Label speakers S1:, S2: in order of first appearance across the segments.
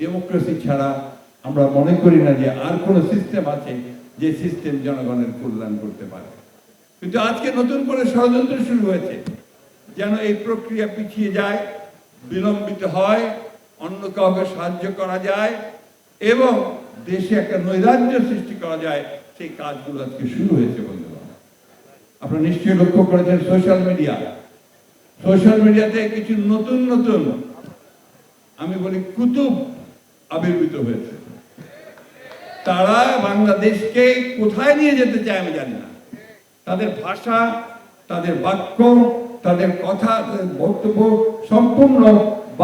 S1: Democracy ছাড়া আমরা মনে করি না যে আর কোনো সিস্টেম আছে যে সিস্টেম জনগণের কল্যাণ করতে পারে। কিন্তু আজকে নতুন করে ষড়যন্ত্র শুরু হয়েছে। যেন এই প্রক্রিয়া পিছিয়ে যায়, বিলম্বিত হয়, অন্য কাউকে সাহায্য করা যায়, এবং দেশে একটা নৈরাজ্য সৃষ্টি করা যায়, সেই কাজগুলো আজকে শুরু হয়েছে বন্ধুরা। আপনারা নিশ্চয়ই লক্ষ্য করেছেন সোশ্যাল মিডিয়া সোশ্যাল মিডিয়াতে কিছু নতুন নতুন, আমি বলি কুতুব আবির্ভূত হয়েছে তারা বাংলাদেশকে কোথায় নিয়ে যেতে চায় আমি জানি না। তাদের ভাষা, তাদের বাক্য, তাদের কথা বক্তব্য সম্পূর্ণ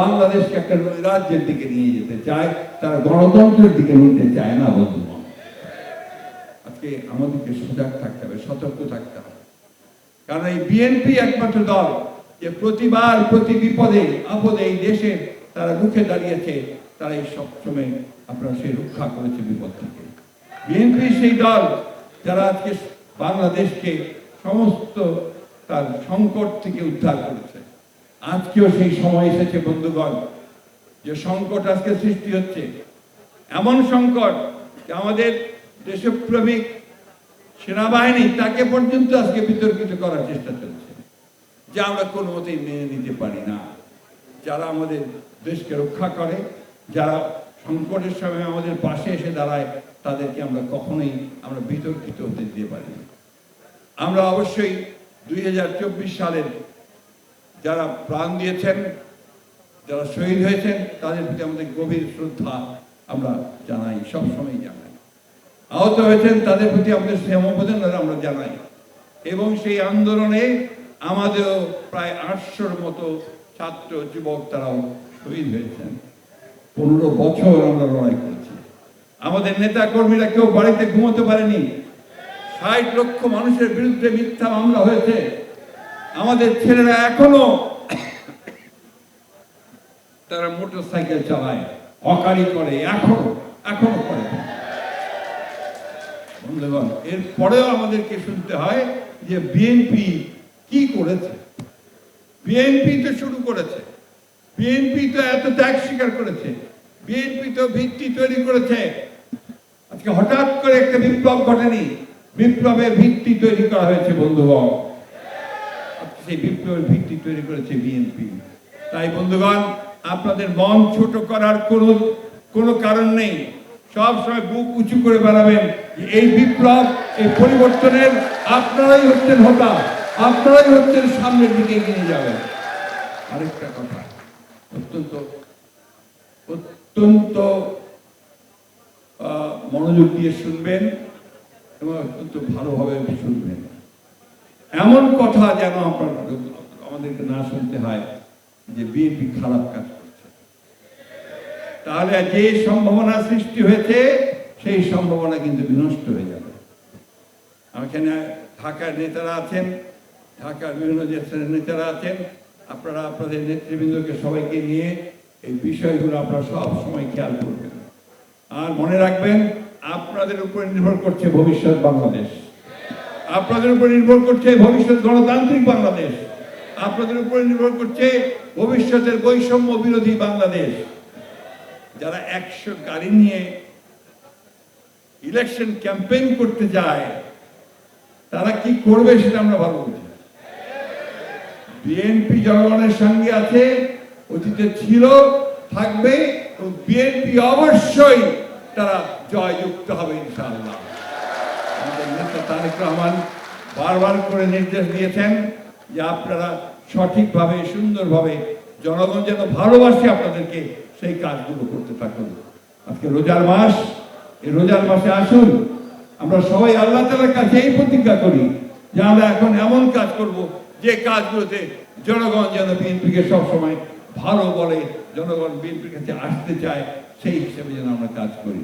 S1: বাংলাদেশকে একটা রাজ্যের দিকে নিয়ে যেতে চায়। তারা গণতন্ত্রের দিকে নিতে চায় না বন্ধুগণ আজকে আমাদেরকে সজাগ থাকতে হবে, সতর্ক থাকতে হবে। কারণ এই বিএনপি একমাত্র দল যে প্রতিবার প্রতি বিপদে, আপদে এই দেশে তারা রুখে দাঁড়িয়েছে। তারা এই সবসময় আপনারা সেই রক্ষা করেছে বিপদ থেকে। বিএনপি সেই দল যারা আজকে বাংলাদেশকে সমস্ত তার সংকট থেকে উদ্ধার করেছে। আজকেও সেই সময় এসেছে বন্ধুগণ, যে সংকট আজকে সৃষ্টি হচ্ছে। এমন সংকট যে আমাদের দেশপ্রেমিক সেনাবাহিনী তাকে পর্যন্ত আজকে বিতর্কিত করার চেষ্টা চলছে। যা আমরা কোনো মতেই মেনে নিতে পারি না। যারা আমাদের দেশকে রক্ষা করে যারা সংকটের সময় আমাদের পাশে এসে দাঁড়ায়, তাদেরকে আমরা কখনোই আমরা বিতর্কিত হতে দিতে পারি আমরা অবশ্যই দুই হাজার চব্বিশ সালের যারা প্রাণ দিয়েছেন, যারা শহীদ হয়েছেন, তাদের প্রতি আমাদের গভীর শ্রদ্ধা আমরা জানাই, সবসময় জানাই। আহত হয়েছেন, তাদের প্রতি আমাদের সমবেদনা আমরা জানাই। এবং সেই আন্দোলনে আমাদেরও প্রায় আটশোর মতো ছাত্র, যুবক তারাও শহীদ হয়েছেন। পনেরো বছর আমরা লড়াই করেছি। আমাদের নেতা কর্মীরা কেউ বাড়িতে ঘুমোতে পারেনি। ষাট লক্ষ মানুষের বিরুদ্ধে মিথ্যা মামলা হয়েছে। আমাদের ছেলেরা এখনও তারা মোটর সাইকেল চালায় অকারি করে, এখনও এখনও করে। বন্ধুগণ, এরপরেও আমাদেরকে শুনতে হয় যে বিএনপি কি করেছে? বিএনপি তো শুরু করেছে। বিএনপি তো এত ত্যাগ স্বীকার করেছে। বিএনপি তো ভিত্তি তৈরি করেছে। আজকে হঠাৎ করে একটা বিপ্লব ঘটেনি। বিপ্লবের ভিত্তি তৈরি করা হয়েছে, বন্ধুগণ। সেই বিপ্লবের ভিত্তি তৈরি করেছে বিএনপি। তাই, বন্ধুগণ, আপনাদের মন ছোট করার কোনো কোনো কারণ নেই। সব সময় বুক উঁচু করে বেড়াবেন এই বিপ্লব, এই পরিবর্তনের আপনারাই হচ্ছেন হতা, আপনারাই হচ্ছেন সামনের দিকে এগিয়ে যাবেন। আরেকটা কথা, অত্যন্ত অত্যন্ত মনোযোগ দিয়ে শুনবেন এবং অত্যন্ত ভালোভাবে শুনবেন। এমন কথা যেন আপনার আমাদেরকে না শুনতে হয় যে বিএনপি খারাপ কাজ করছে। তাহলে যে সম্ভাবনা সৃষ্টি হয়েছে, সেই সম্ভাবনা কিন্তু বিনষ্ট হয়ে যাবে। এখানে ঢাকার নেতারা আছেন, ঢাকার বিভিন্ন দেশের নেতারা আছেন। আপনারা, আপনাদের নেতৃবৃন্দকে সবাইকে নিয়ে এই বিষয়গুলো আপনারা সব সময় খেয়াল করবেন। আর মনে রাখবেন, আপনাদের উপর নির্ভর করছে ভবিষ্যৎ বাংলাদেশ। আপনাদের উপর নির্ভর করছে ভবিষ্যৎ গণতান্ত্রিক বাংলাদেশ। আপনাদের উপর নির্ভর করছে ভবিষ্যতের বৈষম্য বিরোধী বাংলাদেশ। যারা একশো গাড়ি নিয়ে ইলেকশন ক্যাম্পেইন করতে যায়, তারা কি করবে সেটা আমরা ভালো বুঝি বিএনপি জনগণের সঙ্গে আছে অতীতে ছিল, থাকবে, এবং বিএনপি অবশ্যই তারা জয়যুক্ত হবে ইনশাআল্লাহ। আমাদের নেতা তারেক রহমান বারবার করে নির্দেশ দিয়েছেন যে আপনারা সঠিকভাবে, সুন্দরভাবে, জনগণ যেন ভালোবাসে আপনাদেরকে সেই কাজগুলো করতে থাকুন। আজকে রোজার মাস, এই রোজার মাসে আসুন। আমরা সবাই আল্লাহ তালার কাছে এই প্রতিজ্ঞা করি যে আমরা এখন এমন কাজ করব যে কাজগুলোতে জনগণ যেন বিএনপিকে সবসময় ভালো বলে জনগণ বিএনপির কাছে আসতে চায় সেই হিসেবে যেন আমরা কাজ করি।